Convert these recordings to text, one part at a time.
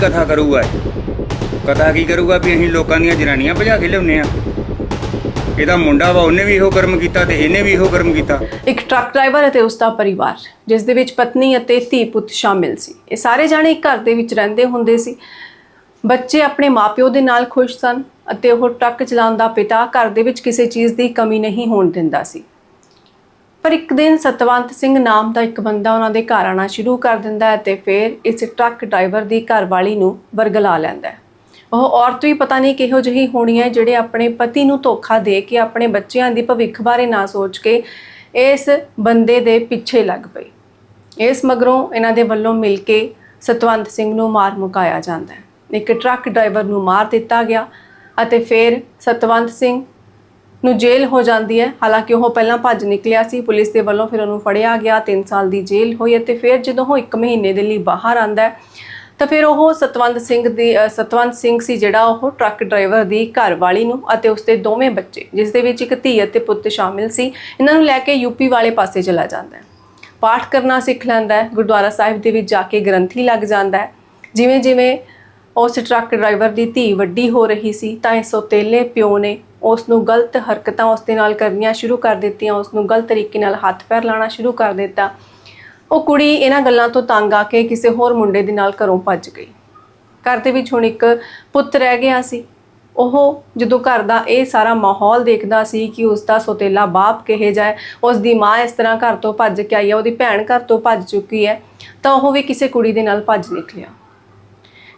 ਕਥਾ ਕਰੂਗਾ ਕਥਾ ਕੀ ਕਰੂਗਾ ਵੀ ਅਸੀਂ ਲੋਕਾਂ ਦੀਆਂ ਜਨਾਨੀਆਂ ਭਜਾ ਕੇ ਲਿਆਉਂਦੇ ਆ ਇਹਦਾ ਮੁੰਡਾ ਵਾ, ਉਹਨੇ ਵੀ ਇਹੋ ਕਰਮ ਕੀਤਾ ਤੇ ਇਹਨੇ ਵੀ ਇਹੋ ਕਰਮ ਕੀਤਾ। ਇੱਕ ਟਰੱਕ ਡਰਾਈਵਰ ਅਤੇ ਉਸ ਦਾ ਪਰਿਵਾਰ, ਜਿਸ ਦੇ ਵਿੱਚ ਪਤਨੀ ਅਤੇ ਧੀ ਪੁੱਤ ਸ਼ਾਮਿਲ ਸੀ। ਇਹ ਸਾਰੇ ਜਾਣੇ ਇੱਕ ਘਰ ਦੇ ਵਿੱਚ ਰਹਿੰਦੇ ਹੁੰਦੇ ਸੀ। ਬੱਚੇ ਆਪਣੇ ਮਾਪਿਓ ਦੇ ਨਾਲ ਖੁਸ਼ ਸਨ ਅਤੇ ਉਹ ਟਰੱਕ ਚਲਾਉਣ ਦਾ ਪਿਤਾ ਘਰ ਦੇ ਵਿੱਚ ਕਿਸੇ ਚੀਜ਼ ਦੀ ਕਮੀ ਨਹੀਂ ਹੋਣ ਦਿੰਦਾ ਸੀ। ਪਰ ਇੱਕ ਦਿਨ ਸਤਵੰਤ ਸਿੰਘ ਨਾਮ ਦਾ ਇੱਕ ਬੰਦਾ ਉਹਨਾਂ ਦੇ ਘਰ ਆਣਾ ਸ਼ੁਰੂ ਕਰ ਦਿੰਦਾ ਹੈ ਤੇ ਫਿਰ ਇਸ ਟਰੱਕ ਡਰਾਈਵਰ ਦੀ ਘਰਵਾਲੀ ਨੂੰ ਵਰਗਲਾ ਲੈਂਦਾ ਹੈ। ਉਹ ਔਰਤ ਵੀ ਪਤਾ ਨਹੀਂ ਕਿਹੋ ਜਿਹੀ ਹੋਣੀ ਹੈ ਜਿਹੜੇ ਆਪਣੇ ਪਤੀ ਨੂੰ ਧੋਖਾ ਦੇ ਕੇ ਆਪਣੇ ਬੱਚਿਆਂ ਦੀ ਭਵਿੱਖ ਬਾਰੇ ਨਾ ਸੋਚ ਕੇ ਇਸ ਬੰਦੇ ਦੇ ਪਿੱਛੇ ਲੱਗ ਪਈ। ਇਸ ਮਗਰੋਂ ਇਹਨਾਂ ਦੇ ਵੱਲੋਂ ਮਿਲ ਕੇ ਸਤਵੰਤ ਸਿੰਘ ਨੂੰ ਮਾਰ ਮੁਕਾਇਆ ਜਾਂਦਾ ਹੈ। ਇੱਕ ਟਰੱਕ ਡਰਾਈਵਰ ਨੂੰ ਮਾਰ ਦਿੱਤਾ ਗਿਆ ਅਤੇ ਫਿਰ ਸਤਵੰਤ ਸਿੰਘ ਨੂੰ ਜੇਲ੍ਹ ਹੋ ਜਾਂਦੀ ਹੈ। ਹਾਲਾਂਕਿ ਉਹ ਪਹਿਲਾਂ ਭੱਜ ਨਿਕਲਿਆ ਸੀ। ਪੁਲਿਸ ਦੇ ਵੱਲੋਂ ਫਿਰ ਉਹਨੂੰ ਫੜਿਆ ਗਿਆ। 3 ਸਾਲ ਦੀ ਜੇਲ੍ਹ ਹੋਈ ਅਤੇ ਫਿਰ ਜਦੋਂ ਉਹ 1 ਮਹੀਨੇ ਦੇ ਲਈ ਬਾਹਰ ਆਂਦਾ ਤਾਂ ਫਿਰ ਉਹ ਸਤਵੰਤ ਸਿੰਘ ਦੀ ਸਤਵੰਤ ਸਿੰਘ ਸੀ ਜਿਹੜਾ ਉਹ ਟਰੱਕ ਡਰਾਈਵਰ ਦੀ ਘਰਵਾਲੀ ਨੂੰ ਅਤੇ ਉਸਦੇ ਦੋਵੇਂ ਬੱਚੇ, ਜਿਸ ਦੇ ਵਿੱਚ ਇੱਕ ਧੀ ਅਤੇ ਪੁੱਤ ਸ਼ਾਮਿਲ ਸੀ, ਇਹਨਾਂ ਨੂੰ ਲੈ ਕੇ ਯੂਪੀ ਵਾਲੇ ਪਾਸੇ ਚਲਾ ਜਾਂਦਾ ਹੈ। ਪਾਠ ਕਰਨਾ ਸਿੱਖ ਲੈਂਦਾ ਹੈ। ਗੁਰਦੁਆਰਾ ਸਾਹਿਬ ਦੇ ਵਿੱਚ ਜਾ ਕੇ ਗ੍ਰੰਥੀ ਲੱਗ ਜਾਂਦਾ ਹੈ। ਜਿਵੇਂ ਜਿਵੇਂ ਉਸ ਟਰੱਕ ਡਰਾਈਵਰ ਦੀ ਧੀ ਵੱਡੀ ਹੋ ਰਹੀ ਸੀ ਤਾਂ ਇਸ ਸੋਤੇਲੇ ਪਿਓ ਨੇ ਉਸ ਨੂੰ ਗਲਤ ਹਰਕਤਾਂ ਉਸ ਦੇ ਨਾਲ ਕਰਨੀਆਂ ਸ਼ੁਰੂ ਕਰ ਦਿੱਤੀਆਂ, ਉਸ ਨੂੰ ਗਲਤ ਤਰੀਕੇ ਨਾਲ ਹੱਥ ਪੈਰ ਲਾਣਾ ਸ਼ੁਰੂ ਕਰ ਦਿੱਤਾ। ਉਹ ਕੁੜੀ ਇਹਨਾਂ ਗੱਲਾਂ ਤੋਂ ਤੰਗ ਆ ਕੇ ਕਿਸੇ ਹੋਰ ਮੁੰਡੇ ਦੇ ਨਾਲ ਘਰੋਂ ਭੱਜ ਗਈ। ਘਰ ਦੇ ਵਿੱਚ ਹੁਣ ਇੱਕ ਪੁੱਤ ਰਹਿ ਗਿਆ ਸੀ। ਉਹ ਜਦੋਂ ਘਰ ਦਾ ਇਹ ਸਾਰਾ ਮਾਹੌਲ ਦੇਖਦਾ ਸੀ ਕਿ ਉਸ ਦਾ ਸੋਤੇਲਾ ਬਾਪ ਕਹੇ ਜਾਏ ਉਸ ਦੀ ਮਾਂ ਇਸ ਤਰ੍ਹਾਂ ਘਰ ਤੋਂ ਭੱਜ ਕੇ ਆਈ ਹੈ, ਉਹਦੀ ਭੈਣ ਘਰ ਤੋਂ ਭੱਜ ਚੁੱਕੀ ਹੈ, ਤਾਂ ਉਹ ਵੀ ਕਿਸੇ ਕੁੜੀ ਦੇ ਨਾਲ ਭੱਜ ਨਿਕਲਿਆ।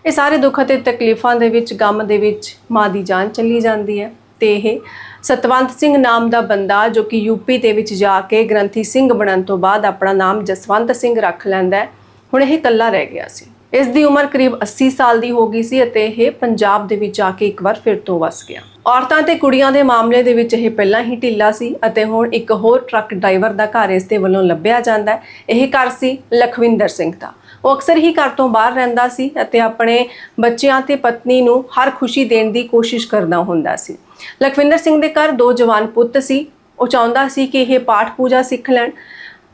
ਇਹ ਸਾਰੇ ਦੁੱਖ ਅਤੇ ਤਕਲੀਫਾਂ ਦੇ ਵਿੱਚ, ਗਮ ਦੇ ਵਿੱਚ ਮਾਂ ਦੀ ਜਾਨ ਚਲੀ ਜਾਂਦੀ ਹੈ। ਤੇ ਇਹ ਸਤਵੰਤ ਸਿੰਘ ਨਾਮ ਦਾ ਬੰਦਾ ਜੋ ਕਿ ਯੂਪੀ ਦੇ ਵਿੱਚ ਜਾ ਕੇ ਗ੍ਰੰਥੀ ਸਿੰਘ ਬਣਨ ਤੋਂ ਬਾਅਦ ਆਪਣਾ ਨਾਮ ਜਸਵੰਤ ਸਿੰਘ ਰੱਖ ਲੈਂਦਾ ਹੁਣ ਇਹ ਇਕੱਲਾ ਰਹਿ ਗਿਆ ਸੀ। ਇਸ ਦੀ ਉਮਰ ਕਰੀਬ 80 ਸਾਲ ਦੀ ਹੋ ਗਈ ਸੀ ਅਤੇ ਇਹ ਪੰਜਾਬ ਦੇ ਵਿੱਚ ਆ ਕੇ ਇੱਕ ਵਾਰ ਫਿਰ ਤੋਂ ਵਸ ਗਿਆ। ਔਰਤਾਂ ਤੇ ਕੁੜੀਆਂ ਦੇ ਮਾਮਲੇ ਦੇ ਵਿੱਚ ਇਹ ਪਹਿਲਾਂ ਹੀ ਢਿੱਲਾ ਸੀ ਅਤੇ ਹੁਣ ਇੱਕ ਹੋਰ ਟਰੱਕ ਡਰਾਈਵਰ ਦਾ ਘਰ ਇਸ ਦੇ ਵੱਲੋਂ ਲੱਭਿਆ ਜਾਂਦਾ ਹੈ। ਇਹ ਘਰ ਸੀ ਲਖਵਿੰਦਰ ਸਿੰਘ ਦਾ। ਉਹ ਅਕਸਰ ਹੀ ਘਰ ਤੋਂ ਬਾਹਰ ਰਹਿੰਦਾ ਸੀ ਅਤੇ ਆਪਣੇ ਬੱਚਿਆਂ ਤੇ ਪਤਨੀ ਨੂੰ ਹਰ ਖੁਸ਼ੀ ਦੇਣ ਦੀ ਕੋਸ਼ਿਸ਼ ਕਰਦਾ ਹੁੰਦਾ ਸੀ। ਲਖਵਿੰਦਰ ਸਿੰਘ ਦੇ ਘਰ ਦੋ ਜਵਾਨ ਪੁੱਤ ਸੀ। ਉਹ ਚਾਹੁੰਦਾ ਸੀ ਕਿ ਇਹ ਪਾਠ ਪੂਜਾ ਸਿੱਖ ਲੈਣ।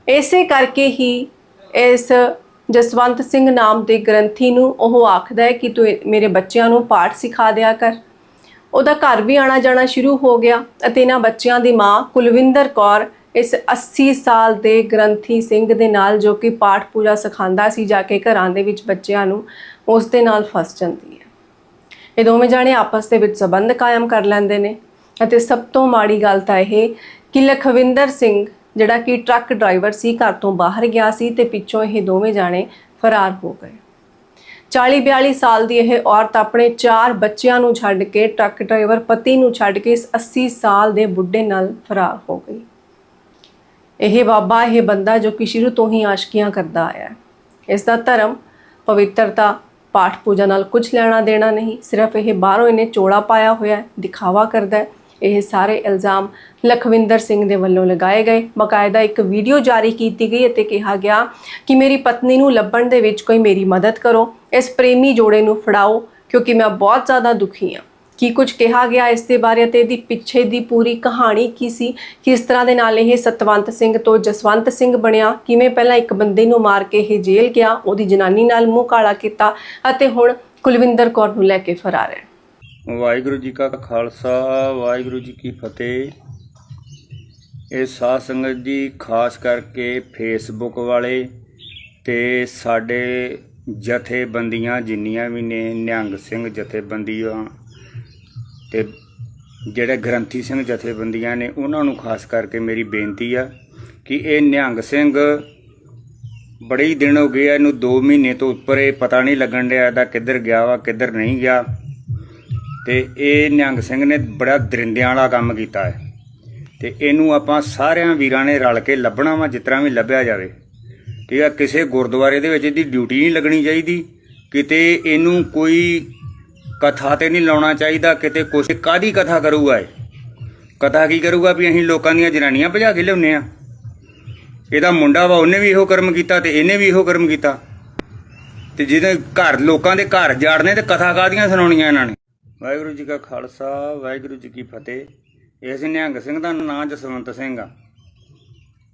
ਇਸੇ ਕਰਕੇ ਹੀ ਇਸ ਜਸਵੰਤ ਸਿੰਘ ਨਾਮ ਦੇ ਗ੍ਰੰਥੀ ਨੂੰ ਉਹ ਆਖਦਾ ਹੈ ਕਿ ਤੂੰ ਮੇਰੇ ਬੱਚਿਆਂ ਨੂੰ ਪਾਠ ਸਿਖਾ ਦਿਆ ਕਰ। ਉਹਦਾ ਘਰ ਵੀ ਆਣਾ ਜਾਣਾ ਸ਼ੁਰੂ ਹੋ ਗਿਆ ਅਤੇ ਇਹਨਾਂ ਬੱਚਿਆਂ ਦੀ ਮਾਂ ਕੁਲਵਿੰਦਰ ਕੌਰ ਇਸ 80 ਸਾਲ ਦੇ ਗ੍ਰੰਥੀ ਸਿੰਘ ਦੇ ਨਾਲ ਜੋ ਕਿ ਪਾਠ ਪੂਜਾ ਸਿਖਾਉਂਦਾ ਸੀ ਜਾ ਕੇ ਘਰਾਂ ਦੇ ਵਿੱਚ ਬੱਚਿਆਂ ਨੂੰ ਉਸ ਦੇ ਨਾਲ ਫਸ ਜਾਂਦੀ ਹੈ। ਇਹ ਦੋਵੇਂ ਜਾਣੇ ਆਪਸ ਦੇ ਵਿੱਚ ਸਬੰਧ ਕਾਇਮ ਕਰ ਲੈਂਦੇ ਨੇ ਅਤੇ ਸਭ ਤੋਂ ਮਾੜੀ ਗੱਲ ਤਾਂ ਇਹ ਕਿ ਲਖਵਿੰਦਰ ਸਿੰਘ ਜਿਹੜਾ ਕਿ ਟਰੱਕ ਡਰਾਈਵਰ ਸੀ ਘਰ ਤੋਂ ਬਾਹਰ ਗਿਆ ਸੀ ਤੇ ਪਿੱਛੋਂ ਇਹ ਦੋਵੇਂ ਜਾਣੇ ਫਰਾਰ ਹੋ ਗਏ। 40-42 ਸਾਲ ਦੀ ਇਹ ਔਰਤ ਆਪਣੇ ਚਾਰ ਬੱਚਿਆਂ ਨੂੰ ਛੱਡ ਕੇ ਟਰੱਕ ਡਰਾਈਵਰ ਪਤੀ ਨੂੰ ਛੱਡ ਕੇ ਇਸ 80 ਸਾਲ ਦੇ ਬੁੱਢੇ ਨਾਲ ਫਰਾਰ ਹੋ ਗਈ। ਇਹ ਬਾਬਾ, ਇਹ ਬੰਦਾ ਜੋ ਕਿ ਸ਼ੁਰੂ ਤੋਂ ਹੀ ਆਸ਼ਕੀਆਂ ਕਰਦਾ ਆਇਆ ਇਸ ਦਾ ਧਰਮ, ਪਵਿੱਤਰਤਾ ਪਾਠ ਪੂਜਾ ਨਾਲ ਕੁਝ ਲੈਣਾ ਦੇਣਾ ਨਹੀਂ, ਸਿਰਫ ਇਹ ਬਾਹਰੋਂ ਇਹਨੇ ਚੋਲਾ ਪਾਇਆ ਹੋਇਆ ਦਿਖਾਵਾ ਕਰਦਾ ਹੈ। ਇਹ ਸਾਰੇ ਇਲਜ਼ਾਮ ਲਖਵਿੰਦਰ ਸਿੰਘ ਦੇ ਵੱਲੋਂ ਲਗਾਏ ਗਏ। ਬਕਾਇਦਾ ਇੱਕ ਵੀਡੀਓ ਜਾਰੀ ਕੀਤੀ ਗਈ ਅਤੇ ਕਿਹਾ ਗਿਆ ਕਿ ਮੇਰੀ ਪਤਨੀ ਨੂੰ ਲੱਭਣ ਦੇ ਵਿੱਚ ਕੋਈ ਮੇਰੀ ਮਦਦ ਕਰੋ। ਇਸ ਪ੍ਰੇਮੀ ਜੋੜੇ ਨੂੰ ਫੜਾਓ, ਕਿਉਂਕਿ ਮੈਂ ਬਹੁਤ ਜ਼ਿਆਦਾ ਦੁਖੀ ਹਾਂ। ਕੀ ਕੁਝ ਕਿਹਾ ਗਿਆ ਇਸ ਦੇ ਬਾਰੇ ਅਤੇ ਇਹਦੀ ਪਿੱਛੇ ਦੀ ਪੂਰੀ ਕਹਾਣੀ ਕੀ ਸੀ? ਕਿਸ ਤਰ੍ਹਾਂ ਦੇ ਨਾਲ ਇਹ ਸਤਵੰਤ ਸਿੰਘ ਤੋਂ ਜਸਵੰਤ ਸਿੰਘ ਬਣਿਆ? ਕਿਵੇਂ ਪਹਿਲਾਂ ਇੱਕ ਬੰਦੇ ਨੂੰ ਮਾਰ ਕੇ ਇਹ ਜੇਲ੍ਹ ਗਿਆ? ਉਹਦੀ ਜਨਾਨੀ ਨਾਲ ਮੂੰਹ ਕਾਲਾ ਕੀਤਾ ਅਤੇ ਹੁਣ ਕੁਲਵਿੰਦਰ ਕੌਰ ਨੂੰ ਲੈ ਕੇ ਫਰਾਰ ਹੈ। ਵਾਹਿਗੁਰੂ ਜੀ ਕਾ ਖਾਲਸਾ, ਵਾਹਿਗੁਰੂ ਜੀ ਕੀ ਫਤਿਹ। ਇਹ ਸਾਧ ਸੰਗਤ ਜੀ, ਖਾਸ ਕਰਕੇ ਫੇਸਬੁੱਕ ਵਾਲੇ ਤੇ ਸਾਡੇ ਜਥੇਬੰਦੀਆਂ ਜਿੰਨੀਆਂ ਵੀ ਨੇ, ਨਿਹੰਗ ਸਿੰਘ ਜਥੇਬੰਦੀਆਂ ਤੇ ਜਿਹੜੇ ਗ੍ਰੰਥੀ ਸਿੰਘ ਜਥੇਬੰਦੀਆਂ ਨੇ, ਉਹਨਾਂ ਨੂੰ ਖਾਸ ਕਰਕੇ ਮੇਰੀ ਬੇਨਤੀ ਆ ਕਿ ਇਹ ਨਿਹੰਗ ਸਿੰਘ ਬੜੇ ਹੀ ਦਿਨ ਹੋ ਗਏ ਆ, ਇਹਨੂੰ 2 ਮਹੀਨੇ ਤੋਂ ਉੱਪਰ ਇਹ ਪਤਾ ਨਹੀਂ ਲੱਗਣ ਡਿਆ ਇਹਦਾ ਕਿੱਧਰ ਗਿਆ ਵਾ, ਕਿੱਧਰ ਨਹੀਂ ਗਿਆ। ਤੇ ਇਹ ਨਿਹੰਗ ਸਿੰਘ ਨੇ ਬੜਾ ਦਰਿੰਦਿਆਂ ਵਾਲਾ ਕੰਮ ਕੀਤਾ ਹੈ। ਤੇ ਇਹਨੂੰ ਆਪਾਂ ਸਾਰਿਆਂ ਵੀਰਾਂ ਨੇ ਰਲ ਕੇ ਲੱਭਣਾ ਵਾ, ਜਿਸ ਤਰ੍ਹਾਂ ਵੀ ਲੱਭਿਆ ਜਾਵੇ। ਠੀਕ ਆ, ਕਿਸੇ ਗੁਰਦੁਆਰੇ ਦੇ ਵਿੱਚ ਇਹਦੀ ਡਿਊਟੀ ਨਹੀਂ ਲੱਗਣੀ ਚਾਹੀਦੀ। ਕਿਤੇ ਇਹਨੂੰ ਕੋਈ ਕਥਾ ਤੇ ਨਹੀਂ ਲਾਉਣਾ ਚਾਹੀਦਾ, ਕਿਤੇ ਕੁਛ। ਕਾਦੀ ਕਥਾ ਕਰੂਗਾ ਇਹ? ਕਥਾ ਕੀ ਕਰੂਗਾ ਵੀ ਅਸੀਂ ਲੋਕਾਂ ਦੀਆਂ ਜਨਾਨੀਆਂ ਭਜਾ ਕੇ ਲਿਆਉਂਦੇ ਆ ਇਹਦਾ ਮੁੰਡਾ ਵਾ, ਉਹਨੇ ਵੀ ਇਹੋ ਕਰਮ ਕੀਤਾ ਤੇ ਇਹਨੇ ਵੀ ਇਹੋ ਕਰਮ ਕੀਤਾ। ਤੇ ਜਿਹਦੇ ਘਰ, ਲੋਕਾਂ ਦੇ ਘਰ ਜਾੜਨੇ ਤੇ ਕਥਾ ਕਾਦੀਆਂ ਸੁਣਾਉਣੀਆਂ ਇਹਨਾਂ ਨੇ? ਵਾਹਿਗੁਰੂ ਜੀ ਕਾ ਖਾਲਸਾ, ਵਾਹਿਗੁਰੂ ਜੀ ਕੀ ਫਤਿਹ। ਇਸ ਨਿਹੰਗ ਸਿੰਘ ਦਾ ਨਾਂ ਜਸਵੰਤ ਸਿੰਘ ਆ।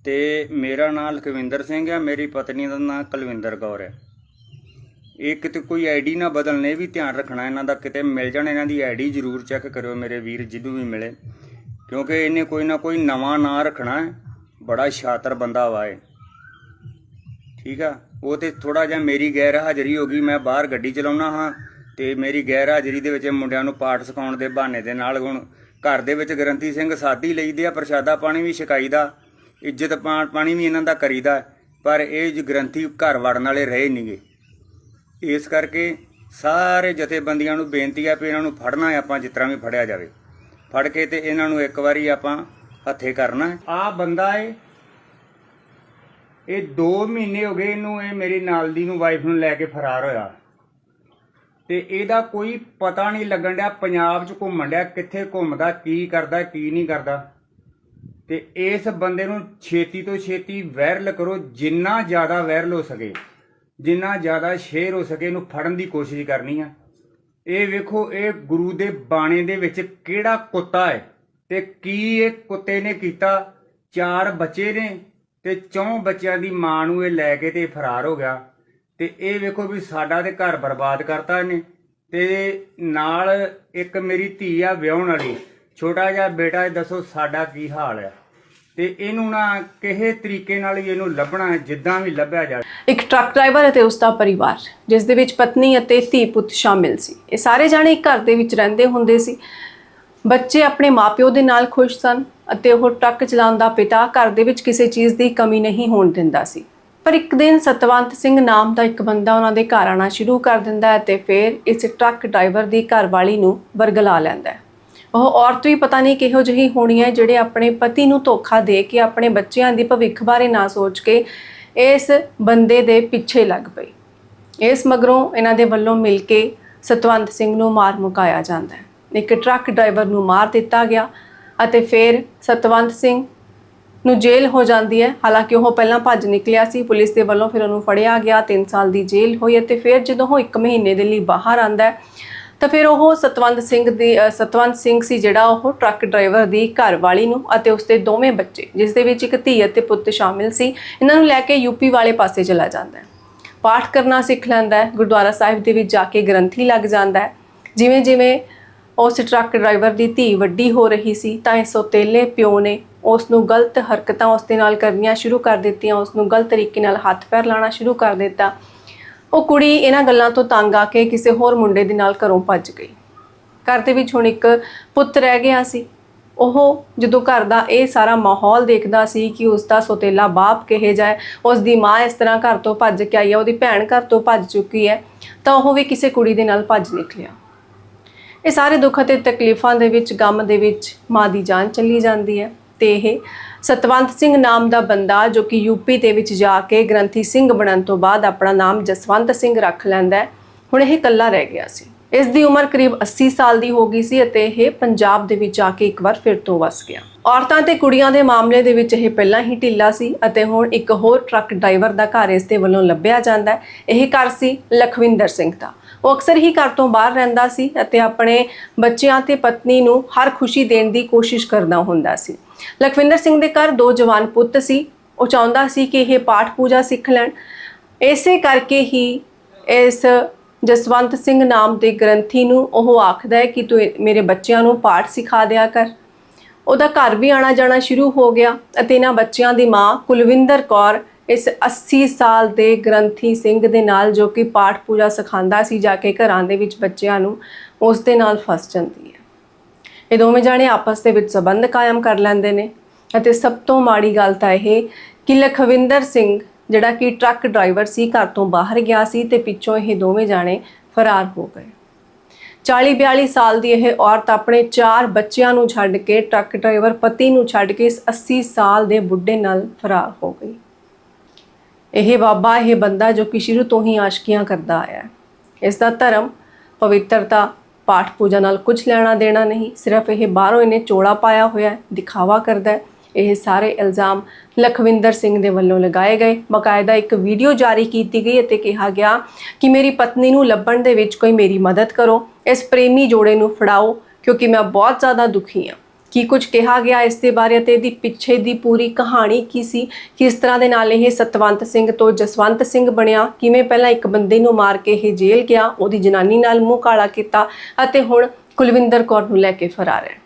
ਤੇ ਮੇਰਾ ਨਾਮ ਲਖਵਿੰਦਰ ਸਿੰਘ ਆ, ਮੇਰੀ ਪਤਨੀ ਦਾ ਨਾਮ ਕੁਲਵਿੰਦਰ ਕੌਰ ਹੈ ਇਹ ਕਿਤੇ ਕੋਈ ਆਈਡੀ ਨਾ ਬਦਲਣ, ਇਹ ਵੀ ਧਿਆਨ ਰੱਖਣਾ ਇਹਨਾਂ ਦਾ, ਕਿਤੇ ਮਿਲ ਜਾਣ ਇਹਨਾਂ ਦੀ ਆਈਡੀ ਜ਼ਰੂਰ ਚੈੱਕ ਕਰਿਓ ਮੇਰੇ ਵੀਰ ਜਿੱਦੋਂ ਵੀ ਮਿਲੇ। ਕਿਉਂਕਿ ਇਹਨੇ ਕੋਈ ਨਾ ਕੋਈ ਨਵਾਂ ਨਾਂ ਰੱਖਣਾ ਹੈ, ਬੜਾ ਸ਼ਾਤਰ ਬੰਦਾ ਵਾ ਇਹ। ਠੀਕ ਆ? ਉਹ ਤੇ ਥੋੜਾ ਜਿਹਾ ਮੇਰੀ ਗੈਰ ਹਾਜ਼ਰੀ ਹੋ ਗਈ, ਮੈਂ ਬਾਹਰ ਗੱਡੀ ਚਲਾਉਣਾ ਹਾਂ ਤੇ ਮੇਰੀ ਗੈਰ ਹਾਜ਼ਰੀ ਦੇ ਵਿੱਚ ਮੁੰਡਿਆਂ ਨੂੰ ਪਾਠ ਸਿਖਾਉਣ ਦੇ ਬਹਾਨੇ ਦੇ ਨਾਲ ਹੁਣ ਘਰ ਦੇ ਵਿੱਚ ਗ੍ਰੰਥੀ ਸਿੰਘ ਸਾਦੀ ਲਈਦੇ ਆ, ਪ੍ਰਸ਼ਾਦਾ ਪਾਣੀ ਵੀ ਛਕਾਈਦਾ, ਇੱਜ਼ਤ ਪਾ- ਪਾਣੀ ਵੀ ਇਹਨਾਂ ਦਾ ਕਰੀਦਾ, ਪਰ ਇਹ ਗ੍ਰੰਥੀ ਘਰ ਵੜਨ ਵਾਲੇ ਰਹੇ ਨਹੀਂਗੇ ਇਸ ਕਰਕੇ ਸਾਰੇ ਜਥੇਬੰਦੀਆਂ ਨੂੰ ਬੇਨਤੀ ਆ ਵੀ ਇਹਨਾਂ ਨੂੰ ਫੜਨਾ ਹੈ ਆਪਾਂ ਜਿਸ ਵੀ ਫੜਿਆ ਜਾਵੇ। ਫੜ ਕੇ ਤੇ ਇਹਨਾਂ ਨੂੰ ਇੱਕ ਵਾਰੀ ਆਪਾਂ ਹੱਥੇ ਕਰਨਾ ਆ ਬੰਦਾ ਏ, ਇਹ 2 ਮਹੀਨੇ ਹੋ ਗਏ ਇਹਨੂੰ, ਇਹ ਮੇਰੀ ਨਾਲ ਦੀ ਨੂੰ ਵਾਈਫ ਨੂੰ ਲੈ ਕੇ ਫਰਾਰ ਹੋਇਆ। ਤੇ ਇਹਦਾ ਕੋਈ ਪਤਾ ਨਹੀਂ ਲੱਗਣ ਡਿਆ ਪੰਜਾਬ 'ਚ ਘੁੰਮਣ ਡਿਆ, ਕਿੱਥੇ ਘੁੰਮਦਾ, ਕੀ ਕਰਦਾ, ਕੀ ਨਹੀਂ ਕਰਦਾ। ਤੇ ਇਸ ਬੰਦੇ ਨੂੰ ਛੇਤੀ ਤੋਂ ਛੇਤੀ ਵਾਇਰਲ ਕਰੋ, ਜਿੰਨਾ ਜ਼ਿਆਦਾ ਵਾਇਰਲ ਹੋ ਸਕੇ, ਜਿੰਨਾ ਜ਼ਿਆਦਾ ਸ਼ੇਅਰ ਹੋ ਸਕੇ, ਇਹਨੂੰ ਫੜਨ ਦੀ ਕੋਸ਼ਿਸ਼ ਕਰਨੀ ਆ। ਇਹ ਵੇਖੋ, ਇਹ ਗੁਰੂ ਦੇ ਬਾਣੇ ਦੇ ਵਿੱਚ ਕਿਹੜਾ ਕੁੱਤਾ ਹੈ ਤੇ ਕੀ ਇਹ ਕੁੱਤੇ ਨੇ ਕੀਤਾ? ਚਾਰ ਬੱਚੇ ਨੇ ਤੇ ਚੌਂ ਬੱਚਿਆਂ ਦੀ ਮਾਂ ਨੂੰ ਇਹ ਲੈ ਕੇ ਤੇ ਫਰਾਰ ਹੋ ਗਿਆ। ਤੇ ਇਹ ਵੇਖੋ ਵੀ ਸਾਡਾ ਤੇ ਘਰ ਬਰਬਾਦ ਕਰਤਾ ਇਹਨੇ। ਤੇ ਨਾਲ ਇੱਕ ਮੇਰੀ ਧੀ ਆ ਵਿਆਹਣ ਵਾਲੀ। ਛੋਟਾ ਜਿਹਾ ਬੇਟਾ ਦੱਸੋ ਸਾਡਾ ਕੀ ਹਾਲ ਹੈ ਤੇ ਇਹਨੂੰ ਨਾ ਕਿਸੇ ਤਰੀਕੇ ਨਾਲ ਹੀ ਇਹਨੂੰ ਲੱਭਣਾ ਜਿੱਦਾਂ ਵੀ ਲੱਭਿਆ ਜਾਵੇ। ਇੱਕ ਟਰੱਕ ਡਰਾਈਵਰ ਅਤੇ ਉਸ ਦਾ ਪਰਿਵਾਰ, ਜਿਸ ਦੇ ਵਿੱਚ ਪਤਨੀ ਅਤੇ ਧੀ ਪੁੱਤ ਸ਼ਾਮਿਲ ਸੀ। ਇਹ ਸਾਰੇ ਜਾਣੇ ਇੱਕ ਘਰ ਦੇ ਵਿੱਚ ਰਹਿੰਦੇ ਹੁੰਦੇ ਸੀ। ਬੱਚੇ ਆਪਣੇ ਮਾਪਿਓ ਦੇ ਨਾਲ ਖੁਸ਼ ਸਨ ਅਤੇ ਉਹ ਟਰੱਕ ਚਲਾਉਣ ਦਾ ਪਿਤਾ ਘਰ ਦੇ ਵਿੱਚ ਕਿਸੇ ਚੀਜ਼ ਦੀ ਕਮੀ ਨਹੀਂ ਹੋਣ ਦਿੰਦਾ ਸੀ। ਪਰ ਇੱਕ ਦਿਨ ਸਤਵੰਤ ਸਿੰਘ ਨਾਮ ਦਾ ਇੱਕ ਬੰਦਾ ਉਹਨਾਂ ਦੇ ਘਰ ਆਣਾ ਸ਼ੁਰੂ ਕਰ ਦਿੰਦਾ ਹੈ ਤੇ ਫਿਰ ਇਸ ਟਰੱਕ ਡਰਾਈਵਰ ਦੀ ਘਰਵਾਲੀ ਨੂੰ ਵਰਗਲਾ ਲੈਂਦਾ ਹੈ। ਉਹ ਔਰਤ ਵੀ ਪਤਾ ਨਹੀਂ ਕਿਹੋ ਜਿਹੀ ਹੋਣੀ ਹੈ ਜਿਹੜੇ ਆਪਣੇ ਪਤੀ ਨੂੰ ਧੋਖਾ ਦੇ ਕੇ ਆਪਣੇ ਬੱਚਿਆਂ ਦੀ ਭਵਿੱਖ ਬਾਰੇ ਨਾ ਸੋਚ ਕੇ ਇਸ ਬੰਦੇ ਦੇ ਪਿੱਛੇ ਲੱਗ ਪਈ ਇਸ ਮਗਰੋਂ ਇਹਨਾਂ ਦੇ ਵੱਲੋਂ ਮਿਲ ਕੇ ਸਤਵੰਤ ਸਿੰਘ ਨੂੰ ਮਾਰ ਮੁਕਾਇਆ ਜਾਂਦਾ ਹੈ। ਇੱਕ ਟਰੱਕ ਡਰਾਈਵਰ ਨੂੰ ਮਾਰ ਦਿੱਤਾ ਗਿਆ ਅਤੇ ਫਿਰ ਸਤਵੰਤ ਸਿੰਘ ਨੂੰ ਜੇਲ੍ਹ ਹੋ ਜਾਂਦੀ ਹੈ। ਹਾਲਾਂਕਿ ਉਹ ਪਹਿਲਾਂ ਭੱਜ ਨਿਕਲਿਆ ਸੀ। ਪੁਲਿਸ ਦੇ ਵੱਲੋਂ ਫਿਰ ਉਹਨੂੰ ਫੜਿਆ ਗਿਆ। 3 ਸਾਲ ਦੀ ਜੇਲ੍ਹ ਹੋਈ ਅਤੇ ਫਿਰ ਜਦੋਂ ਉਹ 1 ਮਹੀਨੇ ਦੇ ਲਈ ਬਾਹਰ ਆਂਦਾ ਹੈ, ਤਾਂ ਫਿਰ ਉਹ ਸਤਵੰਤ ਸਿੰਘ ਦੀ ਸਤਵੰਤ ਸਿੰਘ ਸੀ ਜਿਹੜਾ ਉਹ ਟਰੱਕ ਡਰਾਈਵਰ ਦੀ ਘਰਵਾਲੀ ਨੂੰ ਅਤੇ ਉਸਦੇ ਦੋਵੇਂ ਬੱਚੇ, ਜਿਸ ਦੇ ਵਿੱਚ ਇੱਕ ਧੀ ਅਤੇ ਪੁੱਤ ਸ਼ਾਮਿਲ ਸੀ, ਇਹਨਾਂ ਨੂੰ ਲੈ ਕੇ ਯੂਪੀ ਵਾਲੇ ਪਾਸੇ ਚਲਾ ਜਾਂਦਾ ਹੈ। ਪਾਠ ਕਰਨਾ ਸਿੱਖ ਲੈਂਦਾ ਹੈ। ਗੁਰਦੁਆਰਾ ਸਾਹਿਬ ਦੇ ਵਿੱਚ ਜਾ ਕੇ ਗ੍ਰੰਥੀ ਲੱਗ ਜਾਂਦਾ ਹੈ। ਜਿਵੇਂ ਜਿਵੇਂ ਉਸ ਟਰੱਕ ਡਰਾਈਵਰ ਦੀ ਧੀ ਵੱਡੀ ਹੋ ਰਹੀ ਸੀ, ਤਾਂ ਇਸ ਸੋਤੇਲੇ ਪਿਓ ਨੇ ਉਸ ਨੂੰ ਗਲਤ ਹਰਕਤਾਂ ਉਸ ਦੇ ਨਾਲ ਕਰਨੀਆਂ ਸ਼ੁਰੂ ਕਰ ਦਿੱਤੀਆਂ ਉਸ ਨੂੰ ਗਲਤ ਤਰੀਕੇ ਨਾਲ ਹੱਥ ਪੈਰ ਲਾਣਾ ਸ਼ੁਰੂ ਕਰ ਦਿੱਤਾ। ਉਹ ਕੁੜੀ ਇਹਨਾਂ ਗੱਲਾਂ ਤੋਂ ਤੰਗ ਆ ਕੇ ਕਿਸੇ ਹੋਰ ਮੁੰਡੇ ਦੇ ਨਾਲ ਘਰੋਂ ਭੱਜ ਗਈ। ਘਰ ਦੇ ਵਿੱਚ ਹੁਣ ਇੱਕ ਪੁੱਤ ਰਹਿ ਗਿਆ ਸੀ। ਉਹ ਜਦੋਂ ਘਰ ਦਾ ਇਹ ਸਾਰਾ ਮਾਹੌਲ ਦੇਖਦਾ ਸੀ ਕਿ ਉਸ ਦਾ ਸੋਤੇਲਾ ਬਾਪ ਕਿਹੇ ਜਾਏ ਉਸ ਦੀ ਮਾਂ ਇਸ ਤਰ੍ਹਾਂ ਘਰ ਤੋਂ ਭੱਜ ਕੇ ਆਈ ਹੈ, ਉਹਦੀ ਭੈਣ ਘਰ ਤੋਂ ਭੱਜ ਚੁੱਕੀ ਹੈ, ਤਾਂ ਉਹ ਵੀ ਕਿਸੇ ਕੁੜੀ ਦੇ ਨਾਲ ਭੱਜ ਨਿਕਲਿਆ। ਇਹ ਸਾਰੇ ਦੁੱਖ ਅਤੇ ਤਕਲੀਫਾਂ ਦੇ ਵਿੱਚ, ਗਮ ਦੇ ਵਿੱਚ ਮਾਂ ਦੀ ਜਾਨ ਚਲੀ ਜਾਂਦੀ ਹੈ। ਤੇ ਇਹ ਸਤਵੰਤ ਸਿੰਘ ਨਾਮ ਦਾ ਬੰਦਾ ਜੋ ਕਿ ਯੂਪੀ ਦੇ ਵਿੱਚ ਜਾ ਕੇ ਗ੍ਰੰਥੀ ਸਿੰਘ ਬਣਨ ਤੋਂ ਬਾਅਦ ਆਪਣਾ ਨਾਮ ਜਸਵੰਤ ਸਿੰਘ ਰੱਖ ਲੈਂਦਾ ਹੈ। ਹੁਣ ਇਹ ਇਕੱਲਾ ਰਹਿ ਗਿਆ ਸੀ। ਇਸ ਦੀ ਉਮਰ ਕਰੀਬ 80 ਸਾਲ ਦੀ ਹੋ ਗਈ ਸੀ ਅਤੇ ਇਹ ਪੰਜਾਬ ਦੇ ਵਿੱਚ ਆ ਕੇ ਇੱਕ ਵਾਰ ਫਿਰ ਤੋਂ ਵਸ ਗਿਆ। ਔਰਤਾਂ ਤੇ ਕੁੜੀਆਂ ਦੇ ਮਾਮਲੇ ਦੇ ਵਿੱਚ ਇਹ ਪਹਿਲਾਂ ਹੀ ਢਿੱਲਾ ਸੀ ਅਤੇ ਹੁਣ ਇੱਕ ਹੋਰ ਟਰੱਕ ਡਰਾਈਵਰ ਦਾ ਘਰ ਇਸ ਦੇ ਵੱਲੋਂ ਲੱਭਿਆ ਜਾਂਦਾ ਹੈ। ਇਹ ਘਰ ਸੀ ਲਖਵਿੰਦਰ ਸਿੰਘ ਦਾ। ਉਹ ਅਕਸਰ ਹੀ ਘਰ ਤੋਂ ਬਾਹਰ ਰਹਿੰਦਾ ਸੀ ਅਤੇ ਆਪਣੇ ਬੱਚਿਆਂ ਤੇ ਪਤਨੀ ਨੂੰ ਹਰ ਖੁਸ਼ੀ ਦੇਣ ਦੀ ਕੋਸ਼ਿਸ਼ ਕਰਦਾ ਹੁੰਦਾ ਸੀ। ਲਖਵਿੰਦਰ ਸਿੰਘ ਦੇ ਘਰ ਦੋ ਜਵਾਨ ਪੁੱਤ ਸੀ। ਉਹ ਚਾਹੁੰਦਾ ਸੀ ਕਿ ਇਹ ਪਾਠ ਪੂਜਾ ਸਿੱਖ ਲੈਣ। ਇਸੇ ਕਰਕੇ ਹੀ ਇਸ ਜਸਵੰਤ ਸਿੰਘ ਨਾਮ ਦੇ ਗ੍ਰੰਥੀ ਨੂੰ ਉਹ ਆਖਦਾ ਹੈ ਕਿ ਤੂੰ ਮੇਰੇ ਬੱਚਿਆਂ ਨੂੰ ਪਾਠ ਸਿਖਾ ਦਿਆ ਕਰ। ਉਹਦਾ ਘਰ ਵੀ ਆਣਾ ਜਾਣਾ ਸ਼ੁਰੂ ਹੋ ਗਿਆ ਅਤੇ ਇਹਨਾਂ ਬੱਚਿਆਂ ਦੀ ਮਾਂ ਕੁਲਵਿੰਦਰ ਕੌਰ ਇਸ 80 ਸਾਲ ਦੇ ਗ੍ਰੰਥੀ ਸਿੰਘ ਦੇ ਨਾਲ ਜੋ ਕਿ ਪਾਠ ਪੂਜਾ ਸਿਖਾਉਂਦਾ ਸੀ, ਜਾ ਕੇ ਘਰਾਂ ਦੇ ਵਿੱਚ ਬੱਚਿਆਂ ਨੂੰ ਉਸ ਦੇ ਨਾਲ ਫਸ ਜਾਂਦੀ ਹੈ। ਇਹ ਦੋਵੇਂ ਜਾਣੇ ਆਪਸ ਦੇ ਵਿੱਚ ਸਬੰਧ ਕਾਇਮ ਕਰ ਲੈਂਦੇ ਨੇ ਅਤੇ ਸਭ ਤੋਂ ਮਾੜੀ ਗੱਲ ਤਾਂ ਇਹ ਕਿ ਲਖਵਿੰਦਰ ਸਿੰਘ, ਜਿਹੜਾ ਕਿ ਟਰੱਕ ਡਰਾਈਵਰ ਸੀ, ਘਰ ਤੋਂ ਬਾਹਰ ਗਿਆ ਸੀ ਤੇ ਪਿੱਛੋਂ ਇਹ ਦੋਵੇਂ ਜਾਣੇ ਫਰਾਰ ਹੋ ਗਏ। 40-42 ਸਾਲ ਦੀ ਇਹ ਔਰਤ ਆਪਣੇ ਚਾਰ ਬੱਚਿਆਂ ਨੂੰ ਛੱਡ ਕੇ ਟਰੱਕ ਡਰਾਈਵਰ ਪਤੀ ਨੂੰ ਛੱਡ ਕੇ ਇਸ 80 ਸਾਲ ਦੇ ਬੁੱਢੇ ਨਾਲ ਫਰਾਰ ਹੋ ਗਈ। ਇਹ ਬਾਬਾ, ਇਹ ਬੰਦਾ ਜੋ ਕਿ ਸ਼ੁਰੂ ਤੋਂ ਹੀ ਆਸ਼ਕੀਆਂ ਕਰਦਾ ਆਇਆ ਇਸ ਦਾ ਧਰਮ, ਪਵਿੱਤਰਤਾ ਪਾਠ ਪੂਜਾ ਨਾਲ ਕੁਝ ਲੈਣਾ ਦੇਣਾ ਨਹੀਂ, ਸਿਰਫ ਇਹ ਬਾਹਰੋਂ ਇਹਨੇ ਚੋਲਾ ਪਾਇਆ ਹੋਇਆ ਦਿਖਾਵਾ ਕਰਦਾ ਹੈ। ਇਹ ਸਾਰੇ ਇਲਜ਼ਾਮ ਲਖਵਿੰਦਰ ਸਿੰਘ ਦੇ ਵੱਲੋਂ ਲਗਾਏ ਗਏ। ਬਕਾਇਦਾ ਇੱਕ ਵੀਡੀਓ ਜਾਰੀ ਕੀਤੀ ਗਈ ਅਤੇ ਕਿਹਾ ਗਿਆ ਕਿ ਮੇਰੀ ਪਤਨੀ ਨੂੰ ਲੱਭਣ ਦੇ ਵਿੱਚ ਕੋਈ ਮੇਰੀ ਮਦਦ ਕਰੋ, ਇਸ ਪ੍ਰੇਮੀ ਜੋੜੇ ਨੂੰ ਫੜਾਓ, ਕਿਉਂਕਿ ਮੈਂ ਬਹੁਤ ਜ਼ਿਆਦਾ ਦੁਖੀ ਹਾਂ। ਕੀ ਕੁਝ ਕਿਹਾ ਗਿਆ ਇਸ ਦੇ ਬਾਰੇ ਅਤੇ ਇਹਦੀ ਪਿੱਛੇ ਦੀ ਪੂਰੀ ਕਹਾਣੀ ਕੀ ਸੀ? ਕਿਸ ਤਰ੍ਹਾਂ ਦੇ ਨਾਲ ਇਹ ਸਤਵੰਤ ਸਿੰਘ ਤੋਂ ਜਸਵੰਤ ਸਿੰਘ ਬਣਿਆ? ਕਿਵੇਂ ਪਹਿਲਾਂ ਇੱਕ ਬੰਦੇ ਨੂੰ ਮਾਰ ਕੇ ਇਹ ਜੇਲ੍ਹ ਗਿਆ? ਉਹਦੀ ਜਨਾਨੀ ਨਾਲ ਮੂੰਹ ਕਾਲਾ ਕੀਤਾ ਅਤੇ ਹੁਣ ਕੁਲਵਿੰਦਰ ਕੌਰ ਨੂੰ ਲੈ ਕੇ ਫਰਾਰ ਹੈ।